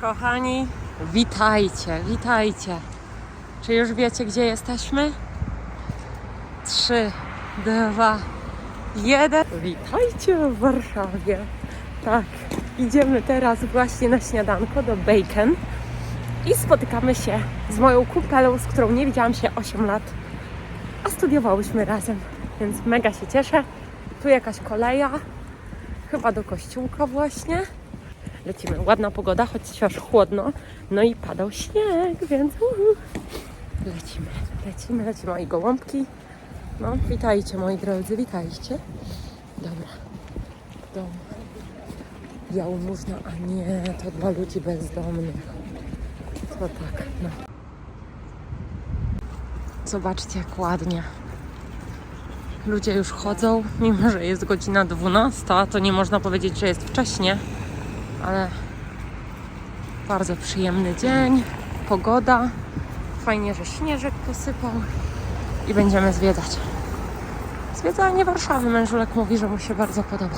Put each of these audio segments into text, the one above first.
Kochani, witajcie, witajcie. Czy już wiecie, gdzie jesteśmy? Trzy, dwa, jeden. Witajcie w Warszawie. Tak, idziemy teraz właśnie na śniadanko do Bacon i spotykamy się z moją kumpelą, z którą nie widziałam się 8 lat, a studiowałyśmy razem, więc mega się cieszę. Tu jakaś koleja, chyba do kościółka właśnie. Lecimy, ładna pogoda, choć wciąż chłodno, no i padał śnieg, więc uhu. lecimy, lecimy, lecimy. Moi gołąbki, no witajcie moi drodzy, witajcie. Dobra, dom. Jałmużna, a nie, to dla ludzi bezdomnych. To tak, no. Zobaczcie jak ładnie. Ludzie już chodzą, mimo że jest godzina 12, to nie można powiedzieć, że jest wcześnie, ale bardzo przyjemny dzień, pogoda. Fajnie, że śnieżek posypał i będziemy zwiedzać. Zwiedzanie Warszawy. Mężulek mówi, że mu się bardzo podoba.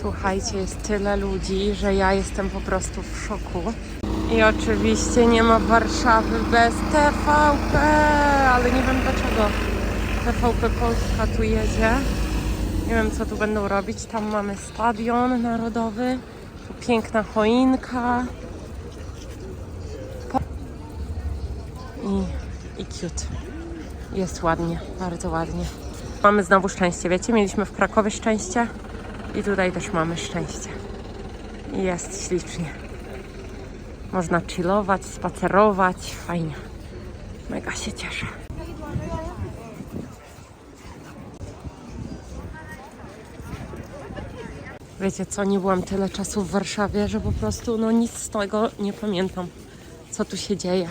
Słuchajcie, jest tyle ludzi, że ja jestem po prostu w szoku. I oczywiście nie ma Warszawy bez TVP, ale nie wiem dlaczego TVP Polska tu jedzie. Nie wiem, co tu będą robić. Tam mamy stadion narodowy, piękna choinka. I, i cute. Jest ładnie, bardzo ładnie. Mamy znowu szczęście, wiecie? Mieliśmy w Krakowie szczęście i tutaj też mamy szczęście. Jest ślicznie. Można chillować, spacerować, fajnie. Mega się cieszę. Wiecie co, nie byłam tyle czasu w Warszawie, że po prostu no nic z tego nie pamiętam, co tu się dzieje.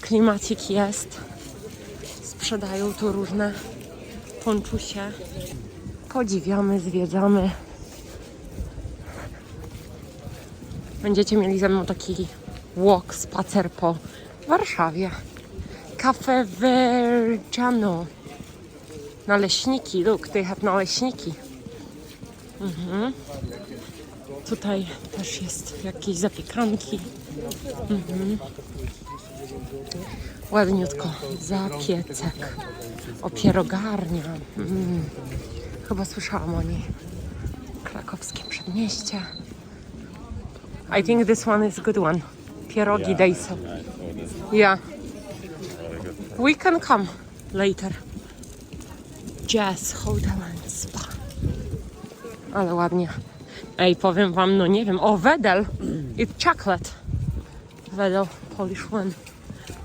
Klimacik jest, sprzedają tu różne ponczusie. Podziwiamy, zwiedzamy. Będziecie mieli ze mną taki walk, spacer po Warszawie. Cafe Vergiano. Naleśniki, look, they have naleśniki. Mhm. Tutaj też jest jakieś zapiekanki. Mhm. Ładniutko. Zapiecek. Opierogarnia. Mm. Chyba słyszałam o niej. Krakowskie przedmieście. I think this one is a good one. Pierogi sell. Yeah. We can come later. Jazz Hotel and Spa. Ale ładnie. Ej, powiem wam, no nie wiem. O, Wedel. It's chocolate. Wedel, Polish one.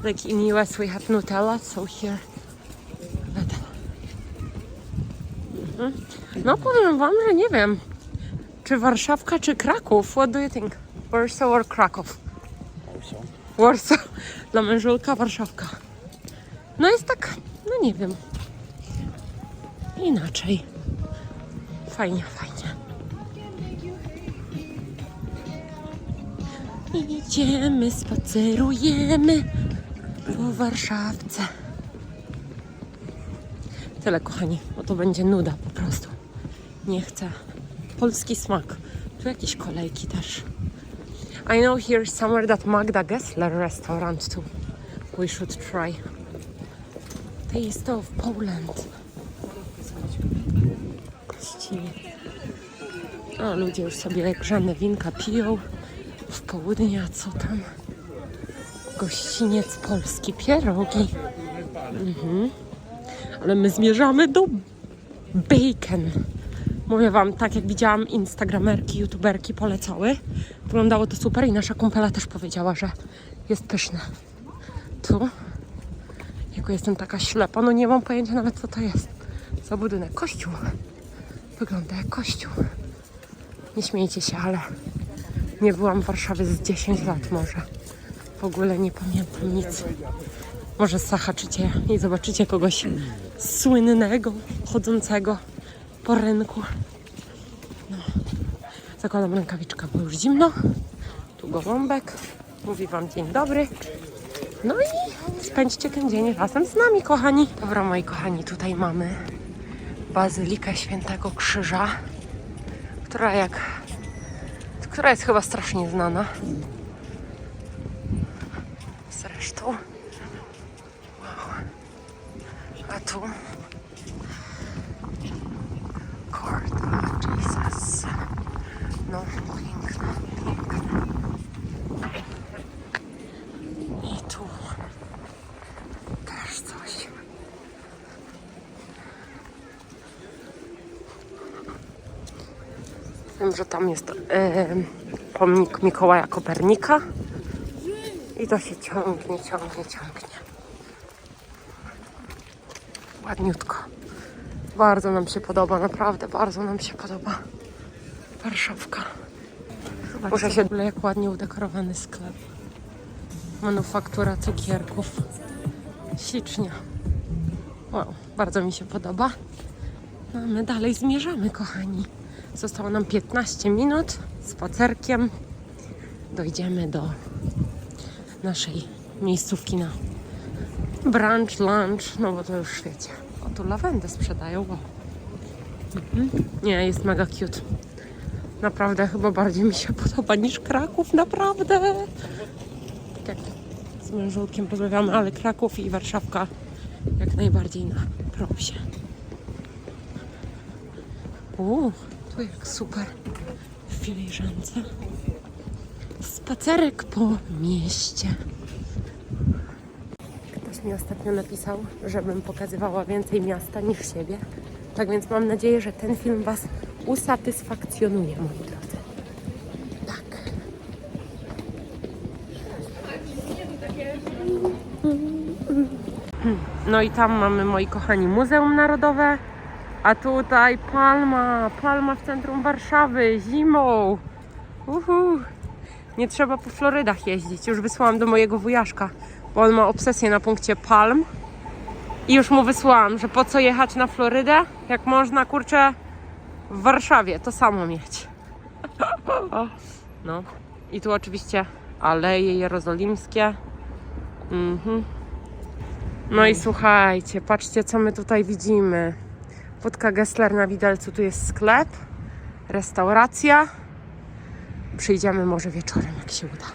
Like in US we have Nutella, so here Wedel. Mhm. No powiem wam, że nie wiem. Czy Warszawka, czy Kraków? What do you think? Warsaw or Kraków? Warsaw. Dla mężulka Warszawka. No jest tak, no nie wiem. Inaczej. Fajnie, fajnie. Idziemy, spacerujemy po Warszawce. Tyle, kochani, bo to będzie nuda po prostu. Nie chcę. Polski smak. Tu jakieś kolejki też. I know here somewhere that Magda Gessler restaurant too. We should try. Taste of Poland. Kości. A ludzie już sobie grzane winka piją. W południe, a co tam? Gościniec polski, pierogi. Mhm. Ale my zmierzamy do Bacon. Mówię wam, tak jak widziałam instagramerki, youtuberki polecały. Wyglądało to super i nasza kumpela też powiedziała, że jest pyszne. Tu, jako jestem taka ślepa, no nie mam pojęcia nawet co to jest. Za budynek. Kościół. Wygląda jak kościół. Nie śmiejcie się, ale nie byłam w Warszawie z 10 lat może. W ogóle nie pamiętam nic. Może zahaczycie i zobaczycie kogoś słynnego, chodzącego po rynku. No. Zakładam rękawiczkę, bo już zimno. Tu gołąbek. Mówi Wam dzień dobry. No i spędźcie ten dzień razem z nami, kochani. Dobra, moi kochani, tutaj mamy Bazylikę Świętego Krzyża, która jak Która jest chyba strasznie znana. Zresztą. Wow. A tu. Court of Jesus. No, piękna. Wiem, że tam jest pomnik Mikołaja Kopernika. I to się ciągnie, ciągnie, ciągnie. Ładniutko. Bardzo nam się podoba, naprawdę bardzo nam się podoba. Warszawka. Muszę się w ogóle jak ładnie udekorowany sklep. Manufaktura cukierków. Ślicznie. Wow, bardzo mi się podoba. No, a my dalej zmierzamy, kochani. Zostało nam 15 minut spacerkiem. Dojdziemy do naszej miejscówki na brunch, lunch, no bo to już wiecie. O, tu lawendę sprzedają, wow. Mhm. Nie, jest mega cute. Naprawdę chyba bardziej mi się podoba niż Kraków, naprawdę. Tak jak z mężulkiem rozmawiamy, ale Kraków i Warszawka jak najbardziej na propsie. Uuu, jak super w filiżance. Spacerek po mieście. Ktoś mi ostatnio napisał, żebym pokazywała więcej miasta niż siebie. Tak więc mam nadzieję, że ten film Was usatysfakcjonuje, moi drodzy. Tak. No i tam mamy, moi kochani, Muzeum Narodowe, a tutaj Palma, Palma w centrum Warszawy, zimą. Uhu. Nie trzeba po Florydach jeździć. Już wysłałam do mojego wujaszka, bo on ma obsesję na punkcie palm. I już mu wysłałam, że po co jechać na Florydę, jak można, kurczę, w Warszawie to samo mieć. No. I tu oczywiście Aleje Jerozolimskie. Mhm. No i słuchajcie, patrzcie co my tutaj widzimy. Wódka Gessler na Widelcu, tu jest sklep, restauracja. Przyjdziemy może wieczorem, jak się uda.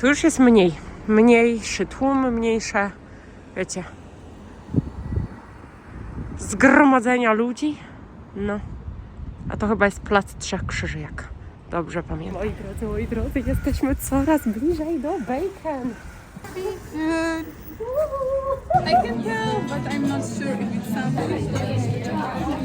Tu już jest mniej, mniejszy tłum, mniejsze, wiecie, zgromadzenia ludzi. No, a to chyba jest Plac Trzech Krzyży, jak dobrze pamiętam. Moi drodzy, moi drodzy, jesteśmy coraz bliżej do Bacon. I can tell, but I'm not sure if it sounds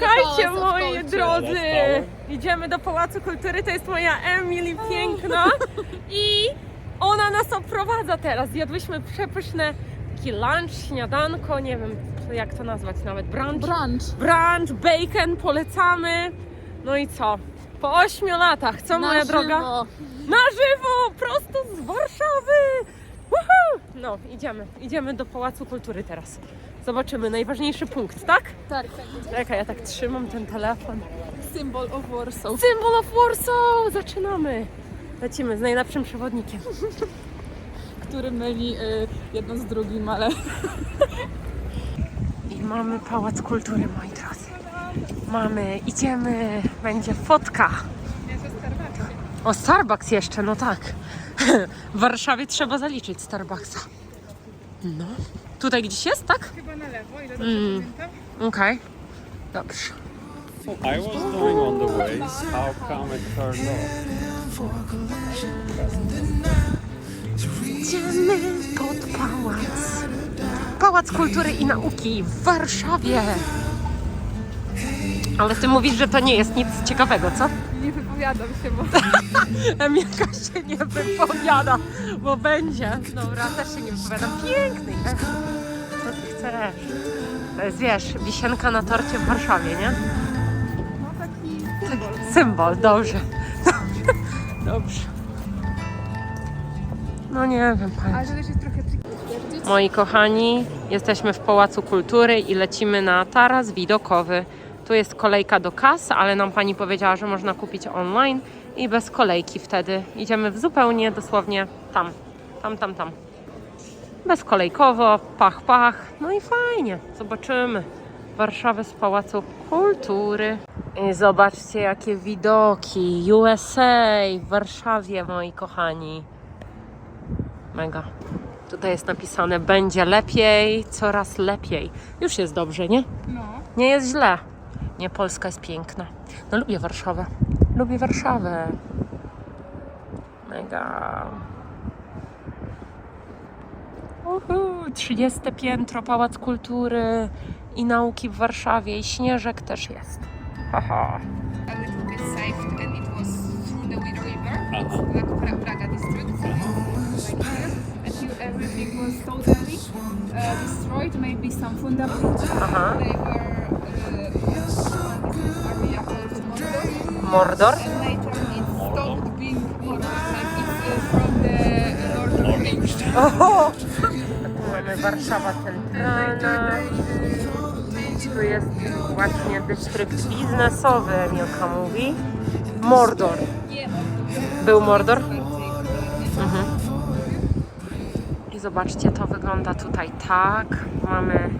słuchajcie, moi drodzy, idziemy do Pałacu Kultury, to jest moja Emily piękna i ona nas oprowadza teraz. Zjadłyśmy przepyszne taki lunch, śniadanko, nie wiem jak to nazwać nawet, brunch. brunch. Brunch, bacon, polecamy. No i co? Po ośmiu latach, co moja droga? żywo. Na żywo, prosto z Warszawy! Woohoo! No, idziemy, idziemy do Pałacu Kultury teraz. Zobaczymy, najważniejszy punkt, tak? Tak, tak. Czekaj, ja tak trzymam ten telefon. Symbol of Warsaw. Symbol of Warsaw! Zaczynamy! Lecimy z najlepszym przewodnikiem. Który myli y, jedno z drugim, ale I mamy Pałac Kultury, moi drodzy. Mamy, idziemy, będzie fotka. O, Starbucks jeszcze, no tak. W Warszawie trzeba zaliczyć Starbucksa. No. Tutaj gdzieś jest, tak? chyba na lewo, ile Mm. Okej. Dobrze. I was doing on the. How come it turned off? Idziemy pod pałac. Pałac Kultury i Nauki w Warszawie. Ale ty mówisz, że to nie jest nic ciekawego, co? Nie wypowiadam się, bo Emilka się nie wypowiada, bo będzie. Dobra, też się nie wypowiadam. Piękny jest. Chcesz? To jest, wiesz, wisienka na torcie w Warszawie, nie? no taki symbol. Symbol, dobrze. Dobrze. No nie wiem, pani. Ale to też jest trochę tricky. Moi kochani, jesteśmy w Pałacu Kultury i lecimy na taras widokowy. Tu jest kolejka do kas, ale nam pani powiedziała, że można kupić online i bez kolejki wtedy. Idziemy w zupełnie dosłownie tam, tam, tam, tam. Bezkolejkowo, pach, pach. No i fajnie, zobaczymy Warszawę z Pałacu Kultury. I zobaczcie, jakie widoki. USA w Warszawie, moi kochani. Mega. Tutaj jest napisane będzie lepiej, coraz lepiej. Już jest dobrze, nie? No. Nie jest źle. Nie, Polska jest piękna. No lubię Warszawę. Lubię Warszawę. Mega. Uhu, 30 piętro, Pałac Kultury i Nauki w Warszawie i śnieżek też jest. Haha. A little bit saved and it was through the Widow River. It's like pra- Praga district. So it's like here. And you, everything was totally uh, destroyed. Maybe some fundaments. Aha. They were uh, area called Mordor. Mordor. And later it stopped being Mordor. Like it's uh, from the Lord of the Rings. Oho! Mamy Warszawa Centralna. Tu jest właśnie dystrykt biznesowy, Emilka mówi. Mordor. Był Mordor? Mhm. I zobaczcie, to wygląda tutaj tak. Mamy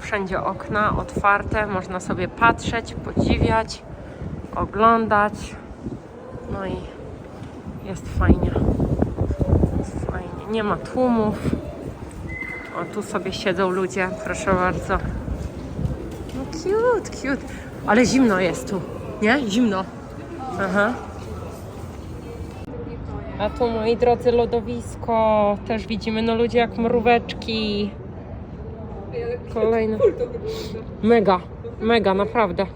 wszędzie okna otwarte, można sobie patrzeć, podziwiać, oglądać. No i jest fajnie. Jest fajnie. Nie ma tłumów. O, tu sobie siedzą ludzie, proszę bardzo. No cute, cute. Ale zimno jest tu, nie? Zimno. Aha. A tu, moi drodzy, lodowisko. Też widzimy, no ludzie jak mróweczki. Kolejne. Mega, mega, naprawdę.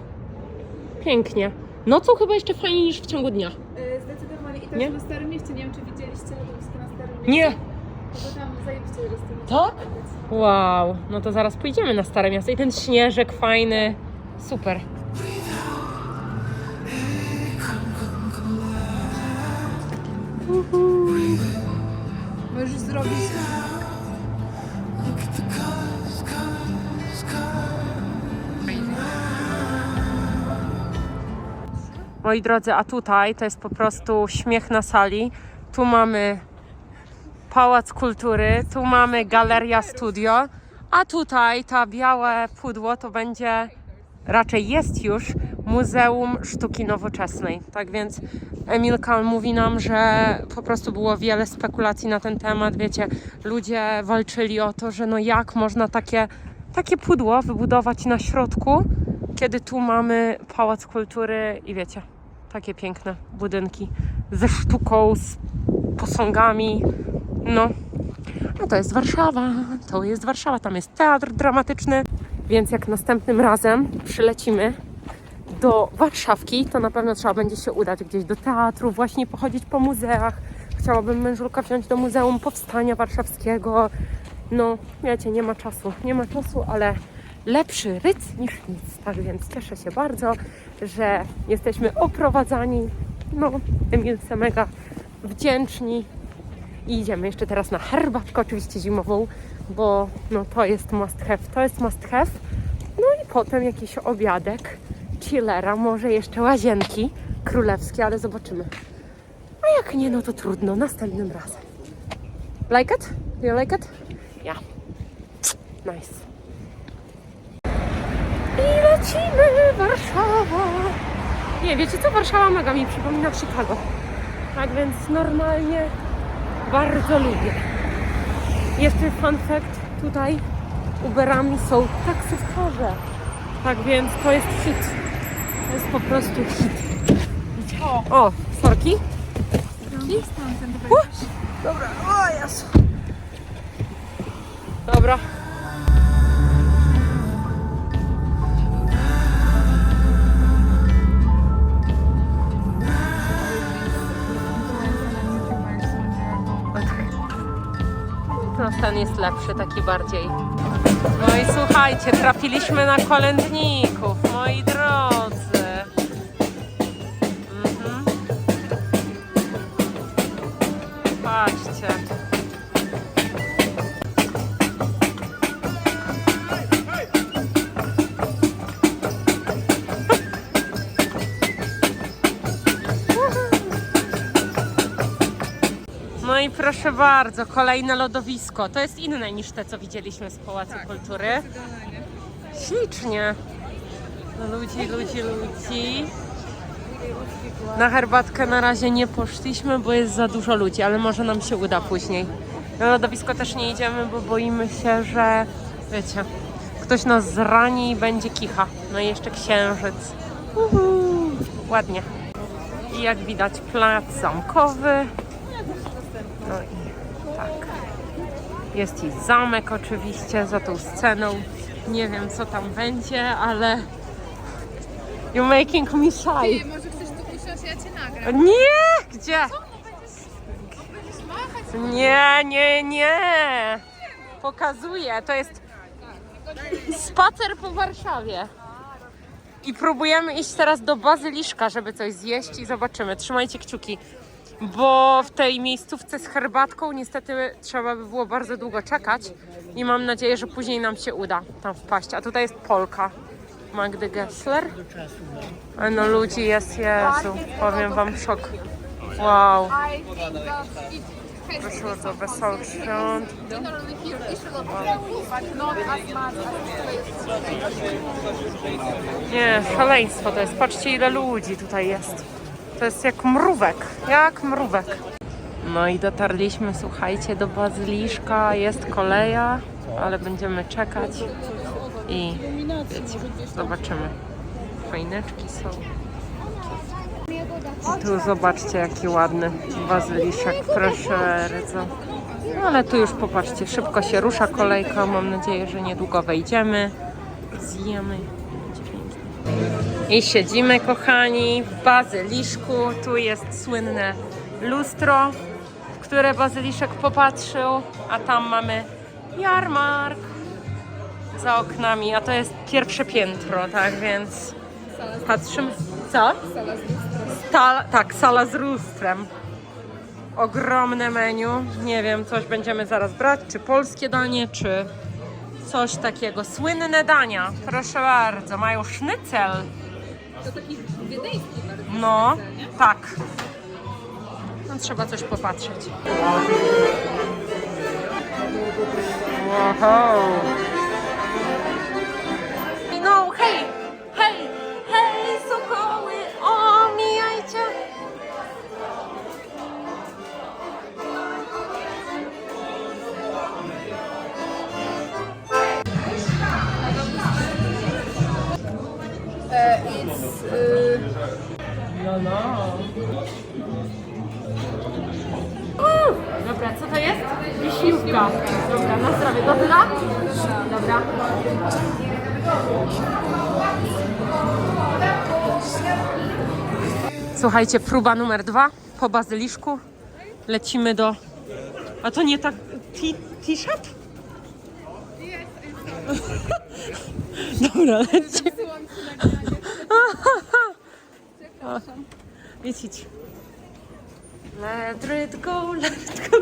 Pięknie. Nocą chyba jeszcze fajniej niż w ciągu dnia. E, Zdecydowanie. I też Nie? na Starym Mieście, nie wiem czy widzieliście lodowisko na Starym Mieście. Nie! Tak? Wow, no to zaraz pójdziemy na Stare Miasto. I ten śnieżek fajny. Super. Możesz zrobić Moi drodzy, a tutaj to jest po prostu śmiech na sali. Tu mamy Pałac Kultury, tu mamy Galeria Studio, a tutaj ta białe pudło to będzie, raczej jest już, Muzeum Sztuki Nowoczesnej. Tak więc Emilka mówi nam, że po prostu było wiele spekulacji na ten temat. Wiecie, ludzie walczyli o to, że no jak można takie, takie pudło wybudować na środku, kiedy tu mamy Pałac Kultury i wiecie, takie piękne budynki ze sztuką, z posągami. No, no to jest Warszawa, to jest Warszawa, tam jest teatr dramatyczny, więc jak następnym razem przylecimy do Warszawki, to na pewno trzeba będzie się udać gdzieś do teatru, właśnie pochodzić po muzeach. Chciałabym mężulka wziąć do Muzeum Powstania Warszawskiego. No, wiecie, nie ma czasu, nie ma czasu, ale lepszy ryc niż nic. Tak więc cieszę się bardzo, że jesteśmy oprowadzani. No, Emilce mega wdzięczni. I idziemy jeszcze teraz na herbatkę, oczywiście zimową, bo no to jest must have, to jest must have. No i potem jakiś obiadek, chillera, może jeszcze łazienki królewskie, ale zobaczymy. A jak nie, no to trudno, następnym razem. Like it? You like it? Yeah. Nice. I lecimy, Warszawa! Nie, wiecie co? Warszawa mega mi przypomina Chicago. Tak więc normalnie bardzo lubię. Jeszcze fun fact, tutaj Uberami są taksówkarze. Tak więc to jest hit. To jest po prostu hit. O, o sorki. Uh, Dobra, o Jezu. Dobra. Ten jest lepszy, taki bardziej. No i słuchajcie, trafiliśmy na kolędników, moi drodzy. Proszę bardzo, kolejne lodowisko. To jest inne niż te, co widzieliśmy z Pałacu Kultury. Ślicznie. No ludzi, ludzi, ludzi. Na herbatkę na razie nie poszliśmy, bo jest za dużo ludzi, ale może nam się uda później. Na lodowisko też nie idziemy, bo boimy się, że wiecie, ktoś nas zrani i będzie kicha. No i jeszcze księżyc. Uhu, ładnie. I jak widać plac zamkowy. No i tak. Jest i zamek oczywiście za tą sceną. Nie wiem co tam będzie, ale you're making me shy. Ty, może chcesz tu usiąść, ja cię nagram. Nie! Gdzie? Będziesz machać? Nie, nie, nie. Pokazuję. To jest spacer po Warszawie. I próbujemy iść teraz do Bazyliszka, żeby coś zjeść i zobaczymy. Trzymajcie kciuki. Bo w tej miejscówce z herbatką niestety trzeba by było bardzo długo czekać i mam nadzieję, że później nam się uda tam wpaść. A tutaj jest Polka Magdy Gessler. A no ludzi jest, Jezu, powiem wam szok. Wow. Bardzo, wesołych świąt. Nie, szaleństwo to jest. Patrzcie ile ludzi tutaj jest. To jest jak mrówek, jak mrówek. No i dotarliśmy, słuchajcie, do Bazyliszka. Jest koleja, ale będziemy czekać i wiecie, zobaczymy. Fajneczki są. I tu zobaczcie jaki ładny bazyliszek, proszę bardzo. No ale tu już popatrzcie, szybko się rusza kolejka. Mam nadzieję, że niedługo wejdziemy, zjemy. Będzie pięknie. I siedzimy, kochani, w bazyliszku. Tu jest słynne lustro, w które bazyliszek popatrzył, a tam mamy jarmark za oknami, a to jest pierwsze piętro, tak więc patrzymy. Co? Sala, tak, sala z lustrem. Ogromne menu. Nie wiem, coś będziemy zaraz brać, czy polskie danie, czy coś takiego. Słynne dania, proszę bardzo, mają sznycel. To taki wiedeński bardzo. No, tak. No, trzeba coś popatrzeć. Wow. No, hej, hej, hej, sokoły, omijajcie. Uh, No. Dobra, co to jest? Wisiłka. Dobra, na zdrowie. Dobra? Dobra. Słuchajcie, próba numer dwa po bazyliszku. Lecimy do... A to nie tak... Shop? Dobra, lecimy. Idź, idź. Let it go, let it go.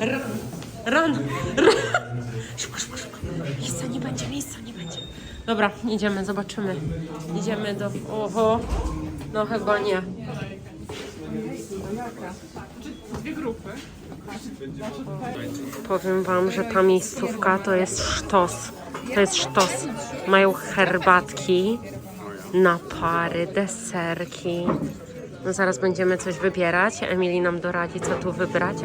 Run, run, run. Szybko, szybko, szybko. Miejsca nie będzie, miejsca nie będzie. Dobra, idziemy, zobaczymy. Idziemy do... Oho, no chyba nie. Powiem wam, że ta miejscówka to jest sztos. To jest sztos. Mają herbatki, napary, deserki. No zaraz będziemy coś wybierać. Emily nam doradzi, co tu wybrać.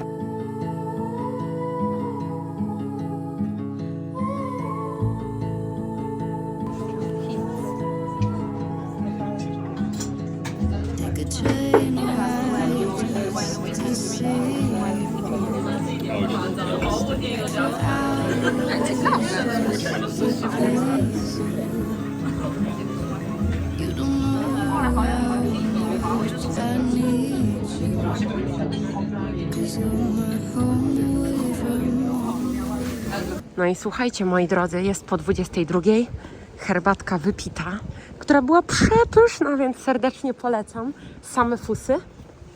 No i słuchajcie, moi drodzy, jest po 22. Herbatka wypita, która była przepyszna, więc serdecznie polecam. Same fusy.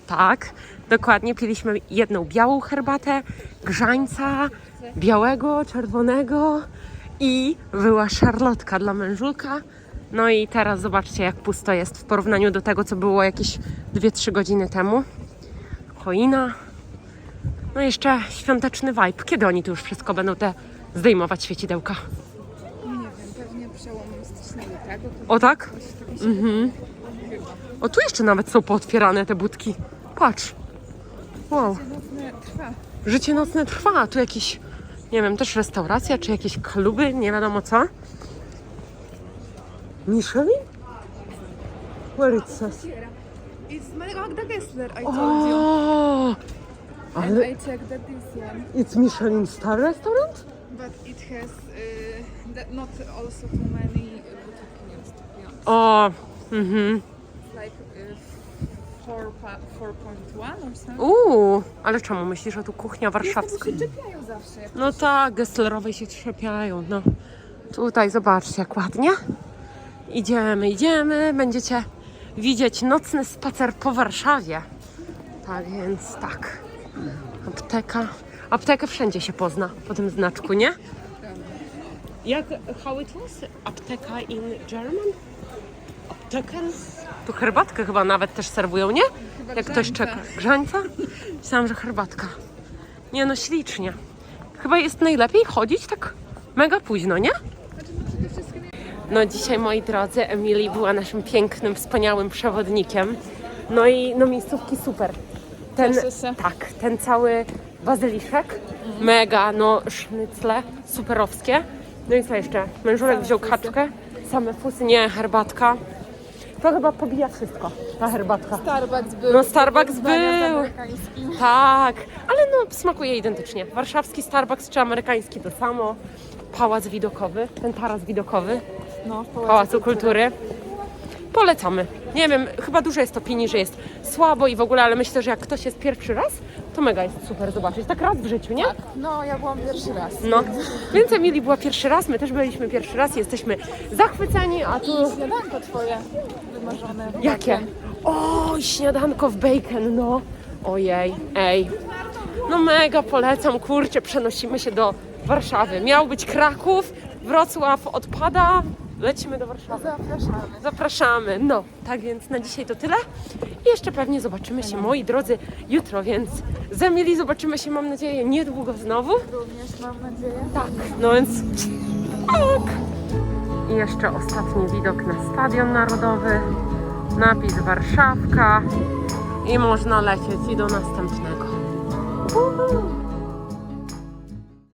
Tak, dokładnie. Piliśmy jedną białą herbatę, grzańca, białego, czerwonego i była szarlotka dla mężulka. No i teraz zobaczcie, jak pusto jest w porównaniu do tego, co było jakieś 2-3 godziny temu. Choina, No i jeszcze świąteczny vibe. Kiedy oni tu już wszystko będą te zdejmować świecidełka? Nie wiem, pewnie przełomem stycznia lutego. O tak? Mhm. O, tu jeszcze nawet są pootwierane te budki. Patrz. Wow. Nocne trwa. Życie nocne trwa. Tu jakiś, nie wiem, też restauracja, czy jakieś kluby, nie wiadomo co. Michelin? Where it says? It's Magda Gessler, I told you. O, And ale I checked that this one, it's Michelin star restaurant? but it has uh, that not also too many boutique meals to be honest. O, mhm. Like uh, four pa- 4.1 or something. Uuu, ale czemu myślisz, że tu kuchnia Bo warszawska? się czepiają zawsze. No tak, Gesslerowej się trzepiają, no. Tutaj zobaczcie, jak ładnie. Idziemy, idziemy, będziecie widzieć nocny spacer po Warszawie. Tak więc tak. Apteka. Aptekę wszędzie się pozna po tym znaczku, nie? Jak, how it was? Apteka in German? Apteken? Tu herbatkę chyba nawet też serwują, nie? Chyba Jak ktoś grzańca. czeka. Grzańca? Myślałam, że herbatka. Nie no, ślicznie. Chyba jest najlepiej chodzić tak mega późno, nie? No dzisiaj, moi drodzy, Emily była naszym pięknym, wspaniałym przewodnikiem. No i no miejscówki super. Ten, tak, ten cały bazyliszek, mega, no sznycle, superowskie. No i co jeszcze? Mężulek wziął kaczkę, same fusy, nie, herbatka. To chyba pobija wszystko, ta herbatka. Starbucks był. No Starbucks był. Tak, ale no smakuje identycznie. Warszawski Starbucks czy amerykański to samo. Pałac widokowy, ten taras widokowy No, w Pałacu Kultury. Polecamy. Nie wiem, chyba dużo jest opinii, że jest słabo i w ogóle, ale myślę, że jak ktoś jest pierwszy raz, to mega jest super zobaczyć. Tak raz w życiu, nie? No, ja byłam pierwszy raz. No, więc Emilii była pierwszy raz, my też byliśmy pierwszy raz, jesteśmy zachwyceni, a tu... Śniadanko twoje wymarzone. Jakie? O, śniadanko w bacon, no. Ojej, ej. No mega polecam, kurczę, przenosimy się do Warszawy. Miał być Kraków, Wrocław odpada, lecimy do Warszawy. Zapraszamy. Zapraszamy. No, tak więc na dzisiaj to tyle. I jeszcze pewnie zobaczymy się, moi drodzy, jutro, więc z Emilii zobaczymy się, mam nadzieję, niedługo znowu. Również mam nadzieję. Tak, no więc tak. I jeszcze ostatni widok na Stadion Narodowy. Napis Warszawka. I można lecieć i do następnego. Uhu.